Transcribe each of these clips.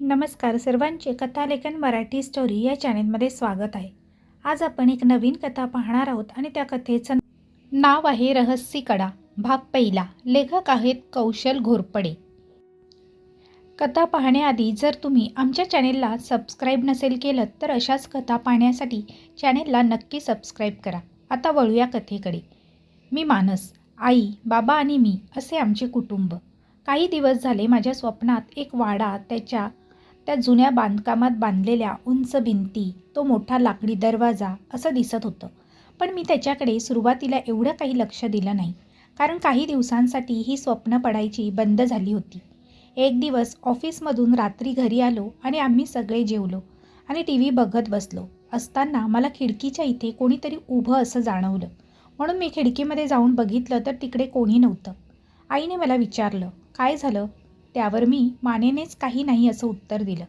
नमस्कार सर्वांचे कथालेखन मराठी स्टोरी या चॅनेलमध्ये स्वागत आहे. आज आपण एक नवीन कथा पाहणार आहोत आणि त्या कथेचं नाव आहे रहस्य कडा भाग पहिला. लेखक आहेत कौशल घोरपडे. कथा पाहण्याआधी जर तुम्ही आमच्या चॅनेलला सबस्क्राईब नसेल केलं तर अशाच कथा पाहण्यासाठी चॅनेलला नक्की सबस्क्राईब करा. आता वळूया कथेकडे. मी मानस आई बाबा आणि मी असे आमचे कुटुंब. काही दिवस झाले माझ्या स्वप्नात एक वाडा त्याच्या त्या जुन्या बांधकामात बांधलेल्या उंच भिंती तो मोठा लाकडी दरवाजा असं दिसत होतं. पण मी त्याच्याकडे सुरुवातीला एवढं काही लक्ष दिलं नाही कारण काही दिवसांसाठी ही स्वप्न पडायची बंद झाली होती. एक दिवस ऑफिसमधून रात्री घरी आलो आणि आम्ही सगळे जेवलो आणि टी व्ही बघत बसलो. असताना मला खिडकीच्या इथे कोणीतरी उभं असं जाणवलं. म्हणून मी खिडकीमध्ये जाऊन बघितलं तर तिकडे कोणी नव्हतं. आईने मला विचारलं काय झालं? त्यावर मी मानेनेच काही नाही असं उत्तर दिलं.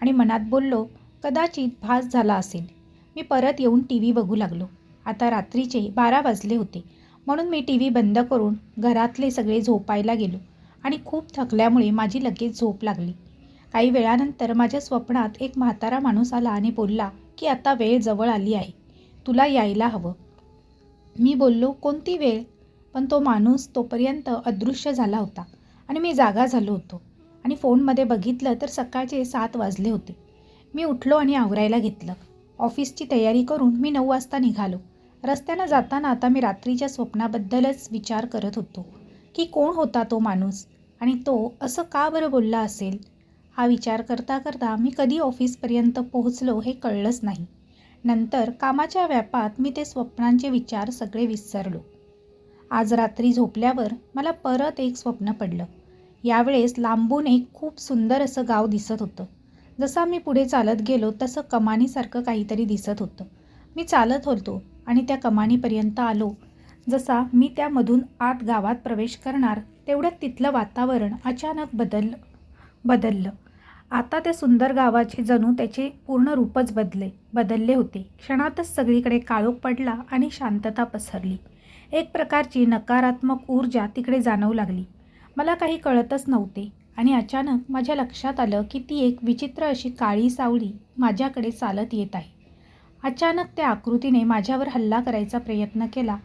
आणि मनात बोललो कदाचित भास झाला असेल. मी परत येऊन टी व्ही बघू लागलो. आता रात्रीचे बारा वाजले होते. म्हणून मी टी व्ही बंद करून घरातले सगळे झोपायला गेलो आणि खूप थकल्यामुळे माझी लगेच झोप लागली. काही वेळानंतर माझ्या स्वप्नात एक म्हातारा माणूस आला आणि बोलला की आता वेळ जवळ आली आहे. तुला यायला हवं. मी बोललो कोणती वेळ? पण तो माणूस तोपर्यंत अदृश्य झाला होता. आणि मी जागा झालो होतो. आणि फोनमध्ये बघितलं तर सकाळचे सात वाजले होते. मी उठलो आणि आवरायला घेतलं. ऑफिसची तयारी करून मी नऊ वाजता निघालो. रस्त्यानं जाताना आता मी रात्रीच्या स्वप्नाबद्दलच विचार करत होतो की कोण होता तो माणूस? आणि तो असं का बरं बोलला असेल? हा विचार करता करता मी कधी ऑफिसपर्यंत पोहोचलो हे कळलंच नाही. नंतर कामाच्या व्यापात मी ते स्वप्नांचे विचार सगळे विसरलो. आज रात्री झोपल्यावर मला परत एक स्वप्न पडलं. यावेळेस लांबून एक खूप सुंदर असं गाव दिसत होतं. जसा मी पुढे चालत गेलो तसं कमानीसारखं काहीतरी दिसत होतं. मी चालत होतो आणि त्या कमानीपर्यंत आलो. जसा मी त्यामधून आत गावात प्रवेश करणार तेवढ्यात तिथलं वातावरण अचानक बदललं बदललं. आता त्या सुंदर गावाचे जणू त्याचे पूर्ण रूपच बदले बदलले होते. क्षणातच सगळीकडे काळोख पडला आणि शांतता पसरली. एक प्रकारची नकारात्मक ऊर्जा तिकडे जाणवू लागली. मला काही कळतच नव्हते. आणि अचानक माझ्या लक्षात आलं की ती एक विचित्र अशी काळी सावळी माझ्याकडे चालत येत आहे. अचानक त्या आकृतीने माझ्यावर हल्ला करायचा प्रयत्न केला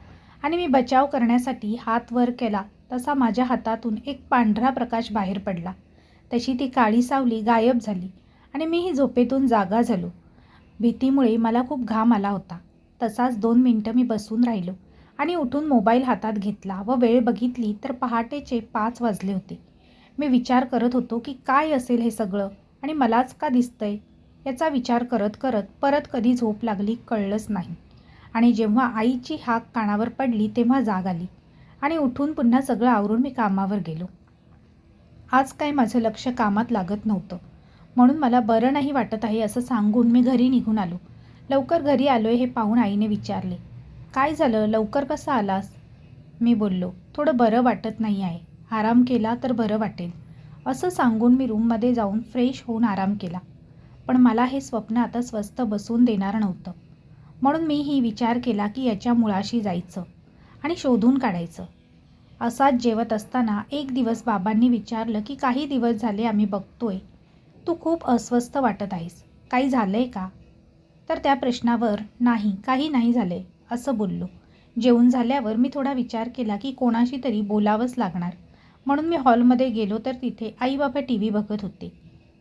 आणि मी बचाव करण्यासाठी हात वर केला तसा माझ्या हातातून एक पांढरा प्रकाश बाहेर पडला. तशी ती काळी सावली गायब झाली आणि मीही झोपेतून जागा झालो. भीतीमुळे मला खूप घाम आला होता. तसाच दोन मिनटं मी बसून राहिलो. आणि उठून मोबाईल हातात घेतला व वेळ बघितली तर पहाटेचे पाच वाजले होते. मी विचार करत होतो की काय असेल हे सगळं आणि मलाच का दिसतंय? याचा विचार करत करत परत कधी झोप लागली कळलंच नाही. आणि जेव्हा आईची हाक कानावर पडली तेव्हा जाग आली आणि उठून पुन्हा सगळं आवरून मी कामावर गेलो. आज काय माझं लक्ष कामात लागत नव्हतं. म्हणून मला बरं नाही वाटत आहे असं सांगून मी घरी निघून आलो. लवकर घरी आलो आहे हे पाहून आईने विचारले. काय झालं? लवकर कसा आलास? मी बोललो थोडं बरं वाटत नाही आहे. आराम केला तर बरं वाटेल. असं सांगून मी रूममध्ये जाऊन फ्रेश होऊन आराम केला. पण मला हे स्वप्न आता स्वस्त बसून देणार नव्हतं. म्हणून मी ही विचार केला की याच्या मुळाशी जायचं आणि शोधून काढायचं. असाच जेवत असताना एक दिवस बाबांनी विचारलं की काही दिवस झाले आम्ही बघतोय. तू खूप अस्वस्थ वाटत आहेस. काही झालं आहे का? तर त्या प्रश्नावर नाही काही नाही झाले असं बोललो. जेवून झाल्यावर मी थोडा विचार केला की कोणाशी तरी बोलावंच लागणार. म्हणून मी हॉलमध्ये गेलो तर तिथे आई बाबा टी व्ही बघत होते.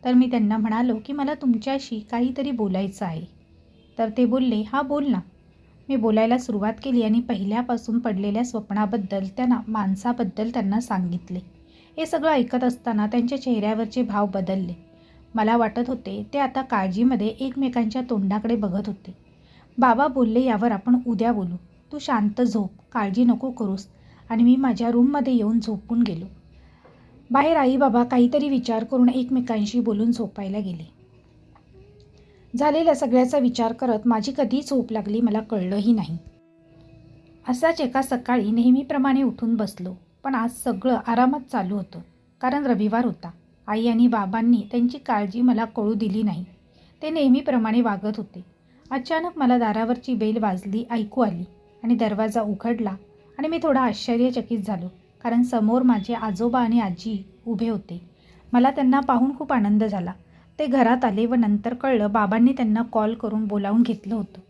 तर मी त्यांना म्हणालो की मला तुमच्याशी काहीतरी बोलायचं आहे. तर ते बोलले हा बोल ना. मी बोलायला सुरुवात केली आणि पहिल्यापासून पडलेल्या स्वप्नाबद्दल त्यांना माणसाबद्दल त्यांना सांगितले. हे सगळं ऐकत असताना त्यांच्या चेहऱ्यावरचे भाव बदलले. मला वाटत होते ते आता काळजीमध्ये एकमेकांच्या तोंडाकडे बघत होते. बाबा बोलले यावर आपण उद्या बोलू. तू शांत झोप काळजी नको करूस. आणि मी माझ्या रूममध्ये येऊन झोपून गेलो. बाहेर आई बाबा काहीतरी विचार करून एकमेकांशी बोलून झोपायला गेले. झालेल्या सगळ्याचा विचार करत माझी कधी झोप लागली मला कळलंही नाही. असाच एका सकाळी नेहमीप्रमाणे उठून बसलो पण आज सगळं आरामात चालू होतं कारण रविवार होता. आई आणि बाबांनी त्यांची काळजी मला कळू दिली नाही. ते नेहमीप्रमाणे वागत होते. अचानक मला दारावरची बेल वाजली ऐकू आली आणि दरवाजा उघडला आणि मी थोडा आश्चर्यचकित झालो कारण समोर माझे आजोबा आणि आजी उभे होते. मला त्यांना पाहून खूप आनंद झाला. ते घरात आले व नंतर कळलं बाबांनी त्यांना कॉल करून बोलावून घेतलं होतं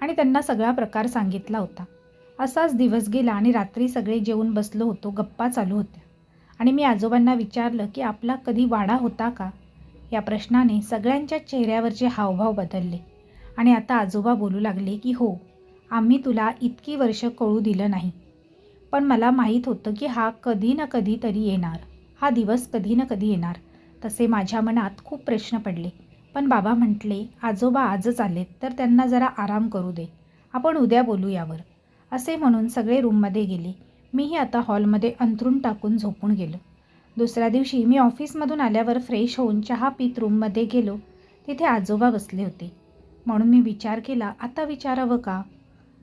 आणि त्यांना सगळा प्रकार सांगितला होता. असाच दिवस गेला आणि रात्री सगळे जेवून बसलो होतो गप्पा चालू होत्या. आणि मी आजोबांना विचारलं की आपला कधी वाडा होता का? या प्रश्नाने सगळ्यांच्या चेहऱ्यावरचे हावभाव बदलले. आणि आता आजोबा बोलू लागले की हो आम्ही तुला इतकी वर्ष कळू दिलं नाही. पण मला माहीत होतं की हा कधी ना कधी तरी येणार. हा दिवस कधी ना कधी येणार. तसे माझ्या मनात खूप प्रश्न पडले. पण बाबा म्हटले आजोबा आजच आलेत तर त्यांना जरा आराम करू दे. आपण उद्या बोलू यावर. असे म्हणून सगळे रूममध्ये गेले. मीही आता हॉलमध्ये अंथरून टाकून झोपून गेलो. दुसऱ्या दिवशी मी ऑफिसमधून आल्यावर फ्रेश होऊन चहा पीत रूममध्ये गेलो. तिथे आजोबा बसले होते. म्हणून मी विचार केला आता विचारावं का?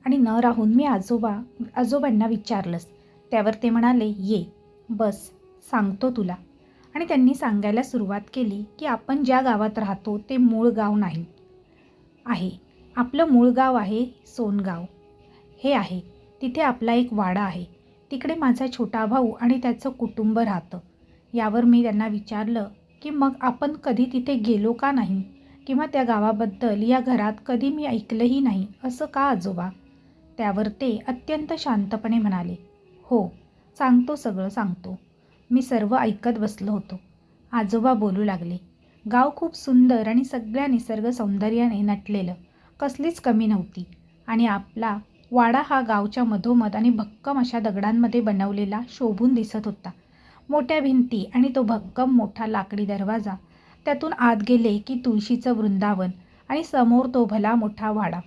आणि न राहून मी आजोबा आजोबांना विचारलंच त्यावर ते म्हणाले ये बस सांगतो तुला. आणि त्यांनी सांगायला सुरुवात केली की आपण ज्या गावात राहतो ते मूळ गाव नाही. आहे. आपलं मूळ गाव आहे सोनगाव. हे आहे. तिथे आपला एक वाडा आहे. तिकडे माझा छोटा भाऊ आणि त्याचं कुटुंब राहतं. यावर मी त्यांना विचारलं की मग आपण कधी तिथे गेलो का नाही? किंवा त्या गावाबद्दल या घरात कधी मी ऐकलंही नाही असं का आजोबा? त्यावर ते अत्यंत शांतपणे म्हणाले. हो सांगतो सगळं सांगतो. मी सर्व ऐकत बसलो होतो. आजोबा बोलू लागले. गाव खूप सुंदर आणि सगळ्या निसर्ग सौंदर्याने नटलेलं कसलीच कमी नव्हती. आणि आपला वाडा हा गावच्या मधोमध आणि भक्कम अशा दगडांमध्ये बनवलेला शोभून दिसत होता. मोठ्या भिंती आणि तो भक्कम मोठा लाकडी दरवाजा त्यातून आत गेले की तुळशीचं वृंदावन आणि समोर तो भला मोठा वाडा.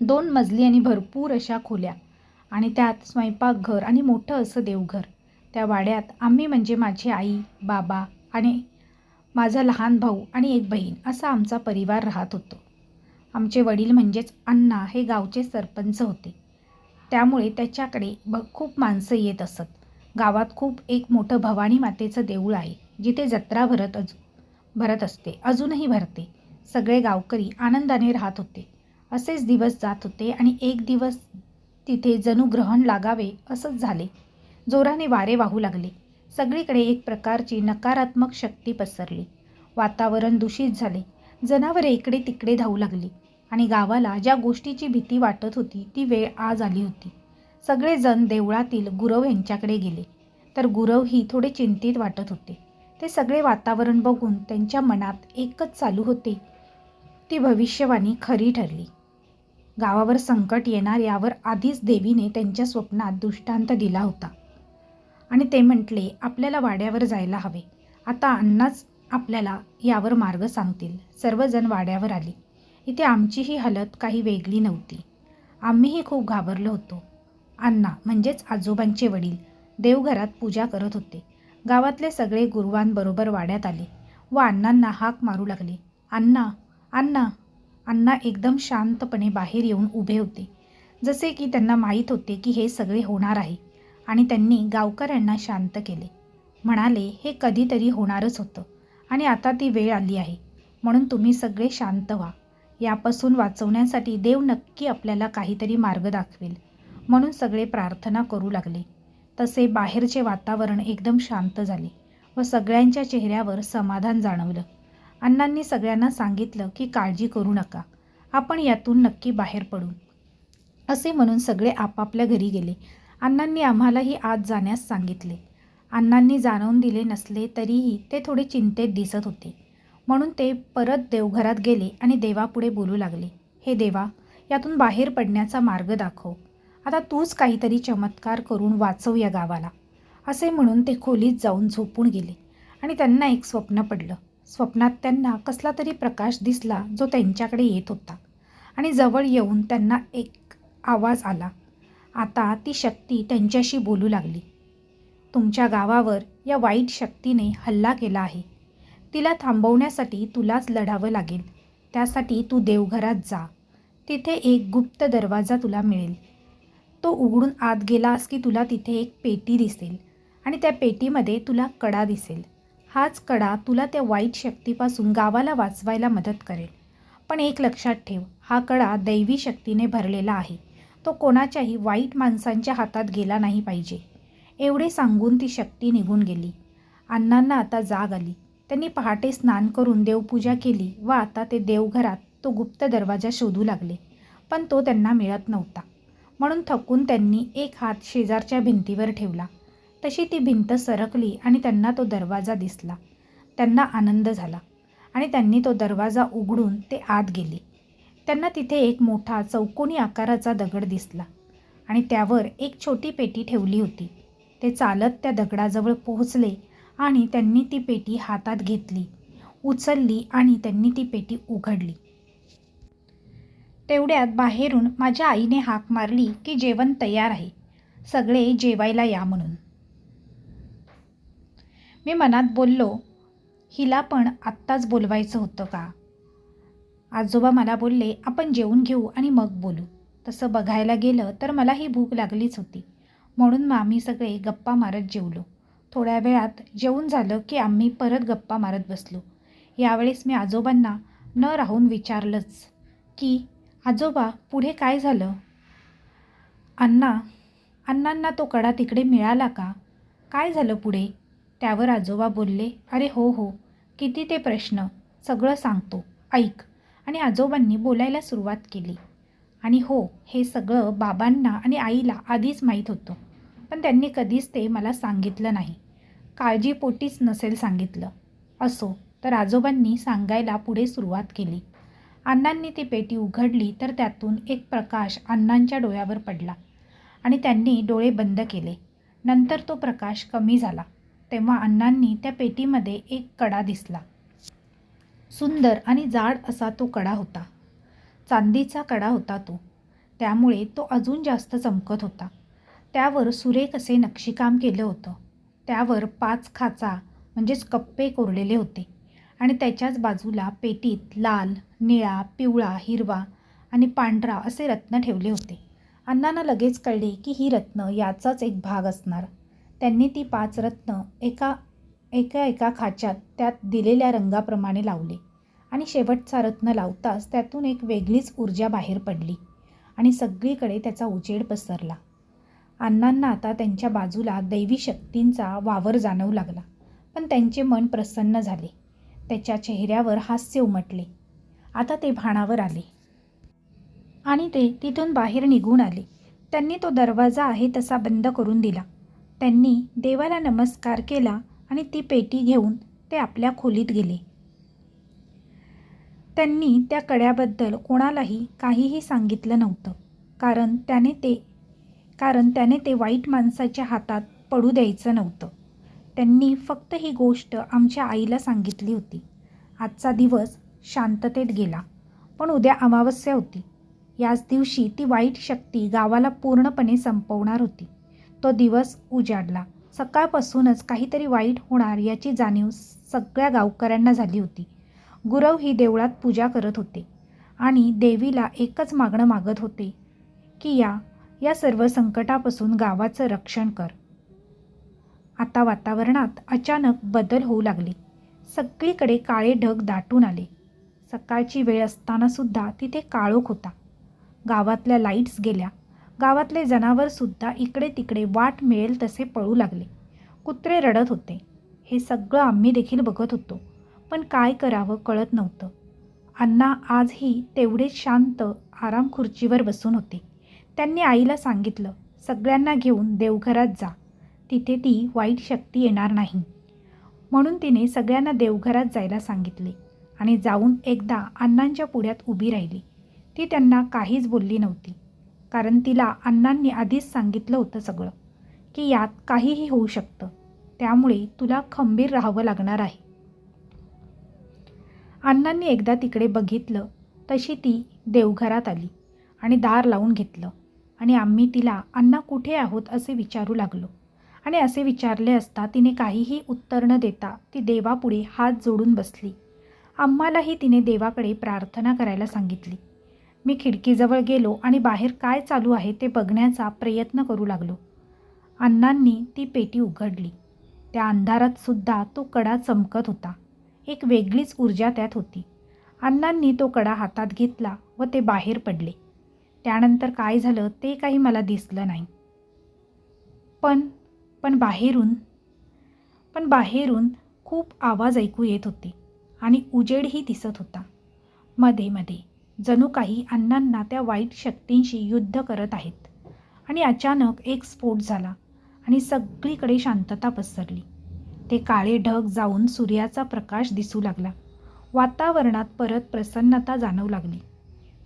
दोन मजली आणि भरपूर अशा खोल्या आणि त्यात स्वयंपाकघर आणि मोठं असं देवघर. त्या वाड्यात आम्ही म्हणजे माझी आई बाबा आणि माझा लहान भाऊ आणि एक बहीण असा आमचा परिवार राहत होतो. आमचे वडील म्हणजेच अण्णा हे गावचे सरपंच होते. त्यामुळे त्याच्याकडे ब खूप माणसं येत असत. गावात खूप एक मोठं भवानी मातेचं देऊळ आहे जिथे जत्रा भरत अजून भरत असते. अजूनही भरते. सगळे गावकरी आनंदाने राहत होते. असेच दिवस जात होते आणि एक दिवस तिथे जणू ग्रहण लागावे असंच झाले. जोराने वारे वाहू लागले. सगळीकडे एक प्रकारची नकारात्मक शक्ती पसरली. वातावरण दूषित झाले. जनावरे इकडे तिकडे धावू लागली आणि गावाला ज्या गोष्टीची भीती वाटत होती ती वेळ आज आली होती. सगळेजण देवळातील गुरव यांच्याकडे गेले. तर गुरवही थोडे चिंतित वाटत होते. ते सगळे वातावरण बघून त्यांच्या मनात एकच चालू होते. ती भविष्यवाणी खरी ठरली. गावावर संकट येणार यावर आधीच देवीने त्यांच्या स्वप्नात दृष्टांत दिला होता. आणि ते म्हटले आपल्याला वाड्यावर जायला हवे. आता अण्णाच आपल्याला यावर मार्ग सांगतील. सर्वजण वाड्यावर आली. इथे आमचीही हालत काही वेगळी नव्हती. आम्हीही खूप घाबरलो होतो. अण्णा म्हणजेच आजोबांचे वडील देवघरात पूजा करत होते. गावातले सगळे गुरुवांबरोबर वाड्यात आले. व अण्णांना हाक मारू लागले. अण्णा अण्णा. अण्णा एकदम शांतपणे बाहेर येऊन उभे होते. जसे की त्यांना माहीत होते की हे सगळे होणार आहे. आणि त्यांनी गावकऱ्यांना शांत केले. म्हणाले हे कधीतरी होणारच होतं. आणि आता ती वेळ आली आहे. म्हणून तुम्ही सगळे शांत व्हा. यापासून वाचवण्यासाठी देव नक्की आपल्याला काहीतरी मार्ग दाखवेल. म्हणून सगळे प्रार्थना करू लागले. तसे बाहेरचे वातावरण एकदम शांत झाले व सगळ्यांच्या चेहऱ्यावर समाधान जाणवलं. अण्णांनी सगळ्यांना सांगितलं की काळजी करू नका. आपण यातून नक्की बाहेर पडू. असे म्हणून सगळे आपापल्या घरी गेले. अण्णांनी आम्हालाही आज जाण्यास सांगितले. अण्णांनी जाणवून दिले नसले तरीही ते थोडे चिंतेत दिसत होते. म्हणून ते परत देवघरात गेले आणि देवापुढे बोलू लागले. हे देवा यातून बाहेर पडण्याचा मार्ग दाखव. आता तूच काहीतरी चमत्कार करून वाचव या गावाला. असे म्हणून ते खोलीत जाऊन झोपून गेले. आणि त्यांना एक स्वप्न पडलं. स्वप्नात त्यांना कसला तरी प्रकाश दिसला जो त्यांच्याकडे येत होता. आणि जवळ येऊन त्यांना एक आवाज आला. आता ती शक्ती त्यांच्याशी बोलू लागली. तुमच्या गावावर या वाईट शक्तीने हल्ला केला आहे. तिला थांबवण्यासाठी तुलाच लढावं लागेल. त्यासाठी तू देवघरात जा. तिथे एक गुप्त दरवाजा तुला मिळेल. तो उघडून आत गेलास की तुला तिथे एक पेटी दिसेल आणि त्या पेटीमध्ये तुला कडा दिसेल. हाच कडा तुला त्या वाईट शक्तीपासून गावाला वाचवायला मदत करेल. पण एक लक्षात ठेव हा कडा दैवी शक्तीने भरलेला आहे. तो कोणाच्याही वाईट माणसांच्या हातात गेला नाही पाहिजे. एवढे सांगून ती शक्ती निघून गेली. अण्णांना आता जाग आली. त्यांनी पहाटे स्नान करून देवपूजा केली व आता ते देवघरात तो गुप्त दरवाजा शोधू लागले. पण तो त्यांना मिळत नव्हता. म्हणून थकून त्यांनी एक हात शेजारच्या भिंतीवर ठेवला. तशी ती भिंत सरकली आणि त्यांना तो दरवाजा दिसला. त्यांना आनंद झाला आणि त्यांनी तो दरवाजा उघडून ते आत गेले. त्यांना तिथे एक मोठा चौकोनी आकाराचा दगड दिसला आणि त्यावर एक छोटी पेटी ठेवली होती. ते चालत त्या दगडाजवळ पोहोचले आणि त्यांनी ती पेटी हातात घेतली उचलली आणि त्यांनी ती पेटी उघडली. तेवढ्यात बाहेरून माझ्या आईने हाक मारली की जेवण तयार आहे. सगळे जेवायला या म्हणून. मी मनात बोललो हिला पण आत्ताच बोलवायचं होतं का? आजोबा मला बोलले आपण जेवून घेऊ आणि मग बोलू. तसं बघायला गेलं तर मला ही भूक लागलीच होती. म्हणून मग आम्ही सगळे गप्पा मारत जेवलो. थोड्या वेळात जेवून झालं की आम्ही परत गप्पा मारत बसलो. यावेळेस मी आजोबांना न राहून विचारलंच की आजोबा पुढे काय झालं? अण्णा अण्णांना तो कडा तिकडे मिळाला का? काय झालं पुढे? त्यावर आजोबा बोलले अरे हो हो किती ते प्रश्न सगळं सांगतो ऐक. आणि आजोबांनी बोलायला सुरुवात केली. आणि हो हे सगळं बाबांना आणि आईला आधीच माहीत होतं पण त्यांनी कधीच ते मला सांगितलं नाही. काळजीपोटीच नसेल सांगितलं. असो तर आजोबांनी सांगायला पुढे सुरुवात केली. अण्णांनी ती पेटी उघडली तर त्यातून एक प्रकाश अण्णांच्या डोळ्यावर पडला आणि त्यांनी डोळे बंद केले. नंतर तो प्रकाश कमी झाला. तेव्हा अण्णांनी त्या पेटीमध्ये एक कडा दिसला. सुंदर आणि जाड असा तो कडा होता. चांदीचा कडा होता तो. त्यामुळे तो अजून जास्त चमकत होता. त्यावर सुरेख असे नक्षीकाम केलं होतं. त्यावर पाच खाचा म्हणजेच कप्पे कोरलेले होते. आणि त्याच्याच बाजूला पेटीत लाल निळा पिवळा हिरवा आणि पांढरा असे रत्न ठेवले होते. अण्णांना लगेच कळले की ही रत्न याचाच एक भाग असणार. त्यांनी ती पाच रत्न एका एका एका खाच्यात त्यात दिलेल्या रंगाप्रमाणे लावले आणि शेवटचा रत्न लावताच त्यातून एक वेगळीच ऊर्जा बाहेर पडली आणि सगळीकडे त्याचा उजेड पसरला. अण्णांना आता त्यांच्या बाजूला दैवी शक्तींचा वावर जाणवू लागला पण त्यांचे मन प्रसन्न झाले. त्याच्या चेहऱ्यावर हास्य उमटले. आता ते भाणावर आले. आणि ते तिथून बाहेर निघून आले. त्यांनी तो दरवाजा आहे तसा बंद करून दिला. त्यांनी देवाला नमस्कार केला आणि ती पेटी घेऊन ते आपल्या खोलीत गेले. त्यांनी त्या कड्याबद्दल कोणालाही काहीही सांगितलं नव्हतं. कारण त्याने ते कारण त्याने ते वाईट माणसाच्या हातात पडू द्यायचं नव्हतं. त्यांनी फक्त ही गोष्ट आमच्या आईला सांगितली होती. आजचा दिवस शांततेत गेला पण उद्या अमावस्या होती. याच दिवशी ती वाईट शक्ती गावाला पूर्णपणे संपवणार होती. तो दिवस उजाडला. सकाळपासूनच काहीतरी वाईट होणार याची जाणीव सगळ्या गावकऱ्यांना झाली होती. गुरव ही देवळात पूजा करत होते आणि देवीला एकच मागणं मागत होते की या या सर्व संकटापासून गावाचं रक्षण कर. आता वातावरणात अचानक बदल होऊ लागले. सगळीकडे काळे ढग दाटून आले. सकाळची वेळ असतानासुद्धा तिथे काळोख होता. गावातल्या लाईट्स गेल्या. गावातले जनावरसुद्धा इकडे तिकडे वाट मिळेल तसे पळू लागले. कुत्रे रडत होते. हे सगळं आम्ही देखील बघत होतो. पण काय करावं कळत नव्हतं. अण्णा आजही तेवढेच शांत आराम खुर्चीवर बसून होते. त्यांनी आईला सांगितलं सगळ्यांना घेऊन देवघरात जा. तिथे ती वाईट शक्ती येणार नाही. म्हणून तिने सगळ्यांना देवघरात जायला सांगितले आणि जाऊन एकदा अण्णांच्या पुढ्यात उभी राहिली. ती त्यांना काहीच बोलली नव्हती कारण तिला अण्णांनी आधीच सांगितलं होतं सगळं की यात काहीही होऊ शकतं. त्यामुळे तुला खंबीर राहावं लागणार आहे. अण्णांनी एकदा तिकडे बघितलं तशी ती देवघरात आली आणि दार लावून घेतलं आणि आम्ही तिला अण्णा कुठे आहोत? असे विचारू लागलो. आणि असे विचारले असता तिने काहीही उत्तर न देता ती देवापुढे हात जोडून बसली. आम्हालाही तिने देवाकडे प्रार्थना करायला सांगितली. मी खिडकीजवळ गेलो आणि बाहेर काय चालू आहे ते बघण्याचा प्रयत्न करू लागलो. अण्णांनी ती पेटी उघडली. त्या अंधारात सुद्धा तो कडा चमकत होता. एक वेगळीच ऊर्जा त्यात होती. अण्णांनी तो कडा हातात घेतला व ते बाहेर पडले. त्यानंतर काय झालं ते काही मला दिसलं नाही. पण पण बाहेरून पण बाहेरून खूप आवाज ऐकू येत होते आणि उजेडही दिसत होता. मध्ये मध्ये जणू काही अण्णांना त्या वाईट शक्तींशी युद्ध करत आहेत आणि अचानक एक स्फोट झाला आणि सगळीकडे शांतता पसरली. ते काळे ढग जाऊन सूर्याचा प्रकाश दिसू लागला. वातावरणात परत प्रसन्नता जाणवू लागली.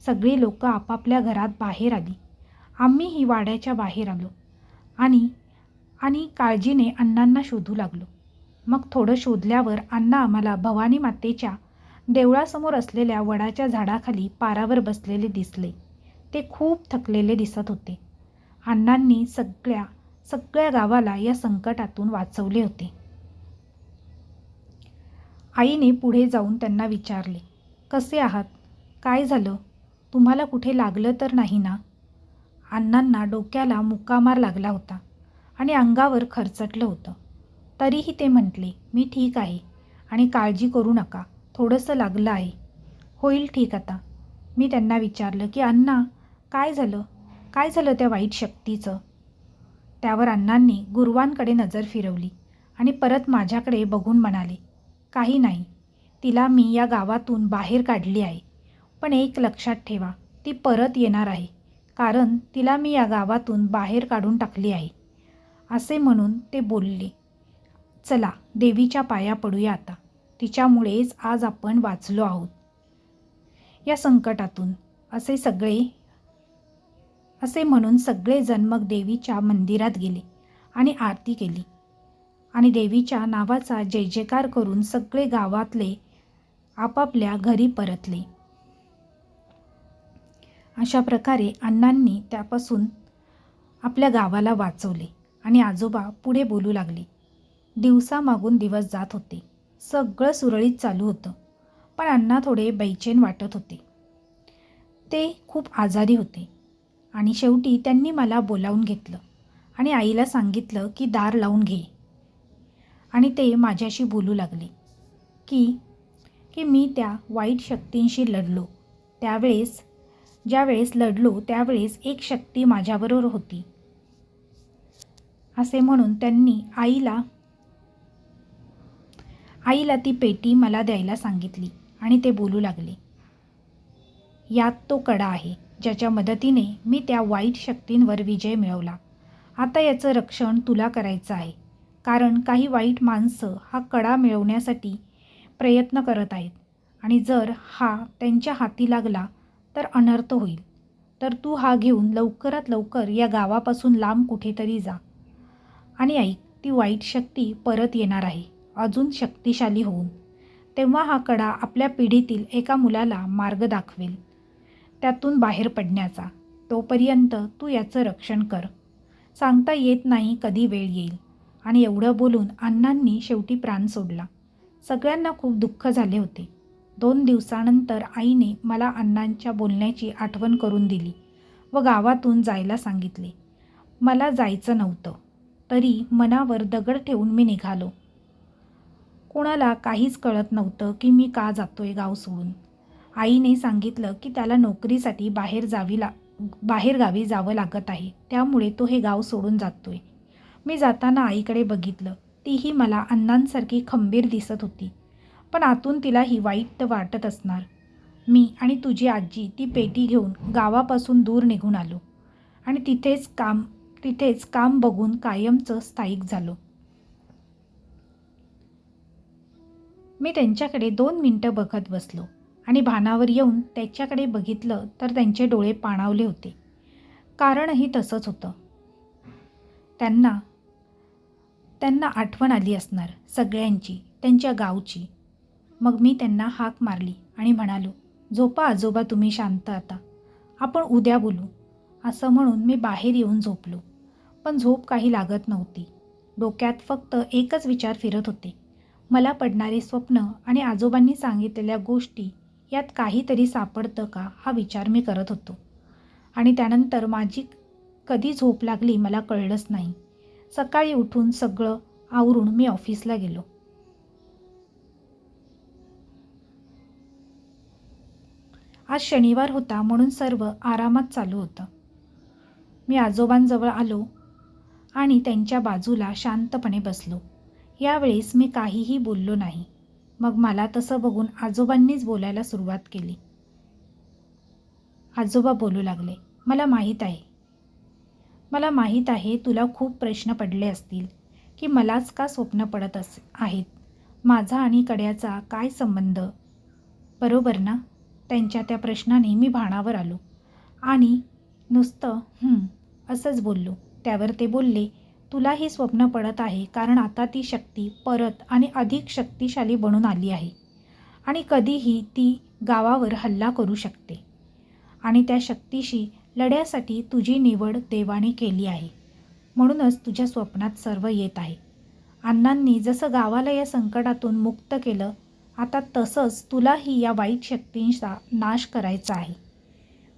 सगळी लोकं आपापल्या घरात बाहेर आली. आम्हीही वाड्याच्या बाहेर आलो आणि आणि काळजीने अण्णांना शोधू लागलो. मग थोडं शोधल्यावर अण्णा आम्हाला भवानी मातेच्या देवळासमोर असलेल्या वडाच्या झाडाखाली पारावर बसलेले दिसले. ते खूप थकलेले दिसत होते. अण्णांनी सगळ्या सगळ्या गावाला या संकटातून वाचवले होते. आईने पुढे जाऊन त्यांना विचारले कसे आहात? काय झालं? तुम्हाला कुठे लागलं तर नाही ना? अण्णांना डोक्याला मुक्कामार लागला होता. आणि अंगावर खरचटलं होतं. तरीही ते म्हटले मी ठीक आहे आणि काळजी करू नका. थोडंसं लागलं आहे. होईल ठीक आता. मी त्यांना विचारलं की अण्णा काय झालं? काय झालं त्या वाईट शक्तीचं? त्यावर अण्णांनी गुरुवांकडे नजर फिरवली आणि परत माझ्याकडे बघून म्हणाले काही नाही. तिला मी या गावातून बाहेर काढली आहे. पण एक लक्षात ठेवा ती परत येणार आहे. कारण तिला मी या गावातून बाहेर काढून टाकली आहे. असे म्हणून ते बोलले चला देवीच्या पाया पडूया आता. तिच्यामुळेच आज आपण वाचलो आहोत. या संकटातून असे सगळे असे म्हणून सगळेजण मग देवीच्या मंदिरात गेले आणि आरती केली. आणि देवीच्या नावाचा जय जयकार करून सगळे गावातले आपापल्या घरी परतले. अशा प्रकारे अण्णांनी त्यापासून आपल्या गावाला वाचवले. आणि आजोबा पुढे बोलू लागले. दिवसामागून दिवस जात होते. सगळं सुरळीत चालू होतं. पण अण्णा थोडे बैचेन वाटत होते. ते खूप आजारी होते. आणि शेवटी त्यांनी मला बोलावून घेतलं. आणि आईला सांगितलं की दार लावून घे. आणि ते माझ्याशी बोलू लागले. की की मी त्या वाईट शक्तींशी लढलो. त्यावेळेस ज्यावेळेस लढलो त्यावेळेस एक शक्ती माझ्याबरोबर होती. असे म्हणून त्यांनी आईला आईला ती पेटी मला द्यायला सांगितली आणि ते बोलू लागले. यात तो कडा आहे ज्याच्या मदतीने मी त्या वाईट शक्तींवर विजय मिळवला. आता याचं रक्षण तुला करायचं आहे कारण काही वाईट माणसं हा कडा मिळवण्यासाठी प्रयत्न करत आहेत आणि जर हा त्यांच्या हाती लागला तर अनर्थ होईल. तर तू हा घेऊन लवकरात लवकर या गावापासून लांब कुठेतरी जा. आणि ऐक ती वाईट शक्ती परत येणार आहे. अजून शक्तिशाली होऊन. तेव्हा हा कडा आपल्या पिढीतील एका मुलाला मार्ग दाखवेल. त्यातून बाहेर पडण्याचा. तोपर्यंत तू याचं रक्षण कर. सांगता येत नाही कधी वेळ येईल. आणि एवढं बोलून अण्णांनी शेवटी प्राण सोडला. सगळ्यांना खूप दुःख झाले होते. दोन दिवसानंतर आईने मला अण्णांच्या बोलण्याची आठवण करून दिली व गावातून जायला सांगितले. मला जायचं नव्हतं. तरी मनावर दगड ठेवून मी निघालो. कोणाला काहीच कळत नव्हतं की मी का जातोय गाव सोडून. आईने सांगितलं की त्याला नोकरीसाठी बाहेर जावी ला बाहेर गावी जावं लागत आहे. त्यामुळे तो हे गाव सोडून जातोय. मी जाताना आईकडे बघितलं. तीही मला अण्णांसारखी खंबीर दिसत होती. पण आतून तिला ही वाईट तर वाटत असणार. मी आणि तुझी आजी ती पेटी घेऊन गावापासून दूर निघून आलो. आणि तिथेच काम तिथेच काम बघून कायमचं स्थायिक झालो. मी त्यांच्याकडे दोन मिनटं बघत बसलो आणि भानावर येऊन त्याच्याकडे बघितलं तर त्यांचे डोळे पाणावले होते. कारणही तसंच होतं. त्यांना त्यांना आठवण आली असणार सगळ्यांची त्यांच्या गावची. मग मी त्यांना हाक मारली आणि म्हणालो झोपा आजोबा तुम्ही शांत आता. आपण उद्या बोलू. असं म्हणून मी बाहेर येऊन झोपलो. पण झोप काही लागत नव्हती. डोक्यात फक्त एकच विचार फिरत होते. मला पडणारे स्वप्न आणि आजोबांनी सांगितलेल्या गोष्टी यात काहीतरी सापडतं का हा विचार मी करत होतो. आणि त्यानंतर माझी कधी झोप लागली मला कळलंच नाही. सकाळी उठून सगळं आवरून मी ऑफिसला गेलो. आज शनिवार होता म्हणून सर्व आरामात चालू होतं. मी आजोबांजवळ आलो आणि त्यांच्या बाजूला शांतपणे बसलो. यावेळेस मी काहीही बोललो नाही. मग मला तसं बघून आजोबांनीच बोलायला सुरुवात केली. आजोबा बोलू लागले मला माहीत आहे. मला माहीत आहे तुला खूप प्रश्न पडले असतील की मलाच का स्वप्न पडत अस आहेत? माझा आणि कड्याचा काय संबंध? बरोबर ना? त्यांच्या त्या प्रश्नाने मी भाणावर आलो आणि नुसतं असंच बोललो. त्यावर ते बोलले तुला ही स्वप्न पडत आहे कारण आता ती शक्ती परत आणि अधिक शक्तिशाली बनून आली आहे. आणि कधीही ती गावावर हल्ला करू शकते. आणि त्या शक्तीशी लढ्यासाठी तुझी निवड देवाने केली आहे. म्हणूनच तुझ्या स्वप्नात सर्व येत आहे. अण्णांनी जसं गावाला या संकटातून मुक्त केलं आता तसंच तुलाही या वाईट शक्तींचा नाश करायचा आहे.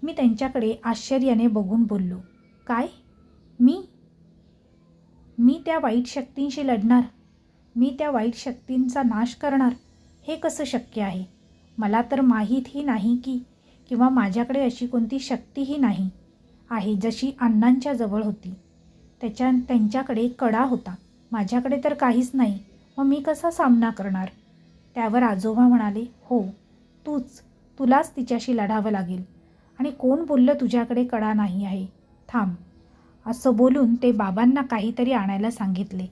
मी त्यांच्याकडे आश्चर्याने बघून बोललो काय? मी? मी त्या वाईट शक्तींशी लढणार. मी त्या वाईट शक्तींचा नाश करणार. हे कसं शक्य आहे? मला तर माहीतही नाही की किंवा माझ्याकडे अशी कोणती शक्तीही नाही आहे जशी अण्णांच्या जवळ होती. त्याच्या त्यांच्याकडे कडा होता. माझ्याकडे तर काहीच नाही. मग मी कसा सामना करणार? त्यावर आजोबा म्हणाले हो तूच. तुलाच तिच्याशी लढावं लागेल. आणि कोण बोललं तुझ्याकडे कडा नाही आहे? थांब. असं बोलून ते बाबांना काहीतरी आणायला सांगितले.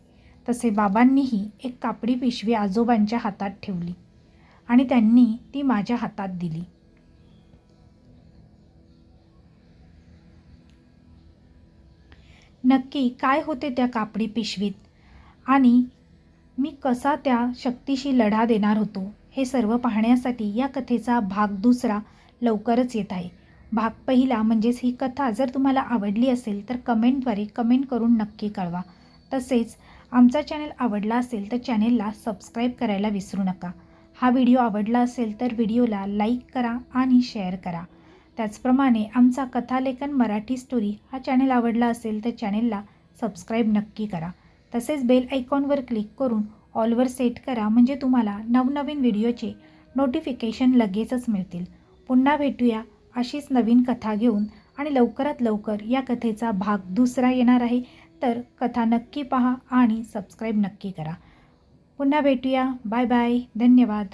तसे बाबांनीही एक कापडी पिशवी आजोबांच्या हातात ठेवली आणि त्यांनी ती माझ्या हातात दिली. नक्की काय होते त्या कापडी पिशवीत? आणि मी कसा त्या शक्तीशी लढा देणार होतो? हे सर्व पाहण्यासाठी या कथेचा भाग दुसरा लवकरच येत आहे. भाग पहिला म्हणजेच ही कथा जर तुम्हाला आवडली असेल तर कमेंटद्वारे कमेंट करून नक्की कळवा. तसेच आमचा चॅनल आवडला असेल तर चॅनेलला सबस्क्राईब करायला विसरू नका. हा व्हिडिओ आवडला असेल तर व्हिडिओला लाईक करा आणि शेअर करा. त्याचप्रमाणे आमचा कथालेखन मराठी स्टोरी हा चॅनेल आवडला असेल तर चॅनेलला सबस्क्राईब नक्की करा. तसेच बेल आयकॉनवर क्लिक करून ऑलवर सेट करा म्हणजे तुम्हाला नवनवीन व्हिडिओचे नोटिफिकेशन लगेचच मिळतील. पुन्हा भेटूया अशीच नवीन कथा घेऊन आणि लवकरात लवकर या कथेचा भाग दुसरा येणार आहे तर कथा नक्की पहा आणि सबस्क्राईब नक्की करा. पुन्हा भेटूया. बाय बाय धन्यवाद.